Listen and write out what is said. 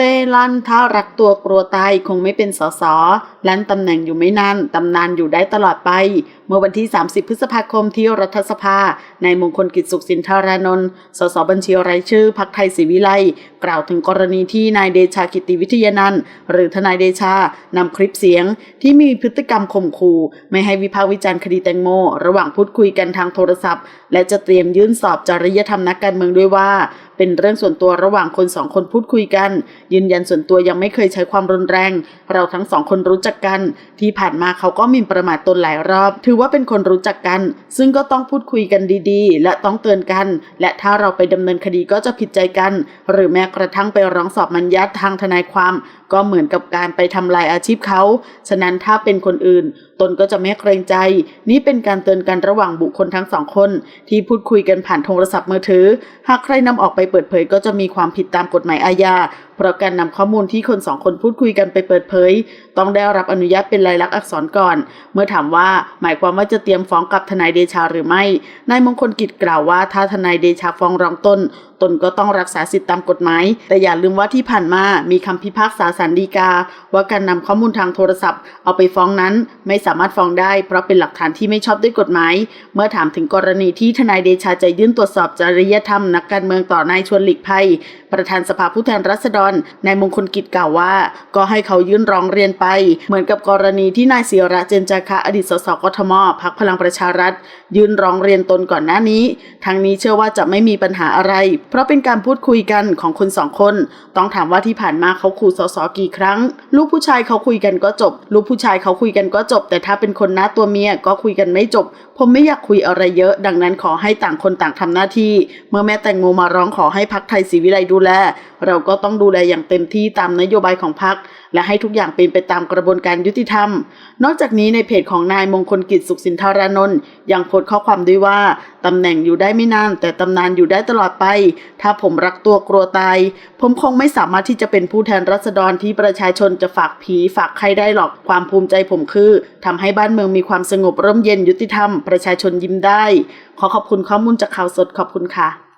ต้ลั่นถ้ารักตัวกลัวตายคงไม่เป็นสสลั่นตำแหน่งอยู่ไม่นานตำนานอยู่ได้ตลอดไป เมื่อวันที่ 30 พฤษภาคมที่รัฐสภานายมงคลกิจสุขสินธารานนท์สสบัญชีรายชื่อพักไทยศรีวิไลกล่าวถึงกรณีที่นายเดชากิติวิทยานันท์หรือทนายเดชานำคลิปเสียงที่มีพฤติกรรมข่มขู่ไม่ให้วิพากษ์วิจารณ์คดีแตงโม ระหว่างพูดคุยกันทางโทรศัพท์ และจะเตรียมยื่นสอบจริยธรรมนักการเมืองด้วยว่า เป็นเรื่องส่วนตัวระหว่างคนสองคนพูดคุยกัน ยืนยันส่วนตัวยังไม่เคยใช้ความรุนแรง เราทั้งสองคนรู้จักกัน ที่ผ่านมาเขาก็มินประมาทตนหลายรอบ ถือว่าเป็นคนรู้จักกัน ซึ่งก็ต้องพูดคุยกันดีๆ และต้องเตือนกัน และถ้าเราไปดำเนินคดีก็จะผิดใจกัน หรือแม้กระทั่งไปร้องสอบมัญญัติทางทนายความก็เหมือนกับการไปทำลายอาชีพเขา ฉะนั้นถ้าเป็นคนอื่น ตนก็จะไม่เกรงใจ นี่เป็นการเตือนกันระหว่างบุคคลทั้งสองคน ที่พูดคุยกันผ่านโทรศัพท์มือถือ หากใครนำออกไปเปิดเผยก็จะมีความผิดตามกฎหมายอาญา เพราะการนำข้อมูลที่คนสองคนพูดคุยกันไปเปิดเผย ต้องได้รับอนุญาตเป็นลายลักษณ์อักษรก่อน เมื่อถามว่าหมายความว่าจะเตรียมฟ้องกับทนายเดชาหรือไม่นายมงคลกิจกล่าวว่าถ้าทนายเดชาฟ้องร้องตนตนก็ต้องรักษาสิทธิตามกฎหมาย แต่อย่าลืมว่าที่ผ่านมามีคำพิพากษาสารดีกา ว่าการนำข้อมูลทางโทรศัพท์ เอาไปฟ้องนั้นไม่สามารถฟ้องได้ เพราะเป็นหลักฐานที่ไม่ชอบด้วยกฎหมาย เมื่อถามถึงกรณีที่ทนายเดชาจะยื่นตรวจสอบจริยธรรมนักการเมืองต่อนายชวนหลีกภัย ประธานสภาผู้แทนราษฎรนายมงคลกิจกล่าวว่า ก็ให้เขายื่นร้องเรียนไป เหมือนกับกรณีที่นายศิระเจนจาคะอดีตสสกทมพักพลังประชารัฐ ยื่นร้องเรียนตนก่อนหน้านี้ทางนี้เชื่อว่าจะไม่มีปัญหาอะไร เพราะเป็นการพูดคุยกันของคนสองคน ต้องถามว่าที่ผ่านมาเขาขู่สสกี่ครั้ง ลูกผู้ชายเขาคุยกันก็จบ ลูกผู้ชายเขาคุยกันก็จบ แต่ถ้าเป็นคนหน้าตัวเมียก็คุยกันไม่จบ ผมไม่อยากคุยอะไรเยอะ ดังนั้นขอให้ต่างคนต่างทำหน้าที่ เมื่อแม่แตงโมมาร้องขอให้พักไทยศรีวิไลดูแล เราก็ต้องดูแลอย่างเต็มที่ตามนโยบายของพักและให้ทุกอย่างเป็นไปตามกระบวนการยุติธรรม นอกจากนี้ในเพจของนายมงคลกิจสุขสินธารานนท์ยังโพสต์ข้อความด้วยว่าตำแหน่งอยู่ได้ไม่นาน แต่ตำนานอยู่ได้ตลอดไป ถ้าผมรักตัวกลัวตาย ผมคงไม่สามารถที่จะเป็นผู้แทนรัษฎรที่ประชาชนจะฝากผีฝากใครได้หรอกความภูมิใจผมคือทำให้บ้านเมืองมีความสงบร่มเย็นยุติธรรม ประชาชนยิ้มได้ ขอขอบคุณข้อมูลจากข่าวสดขอบคุณค่ะ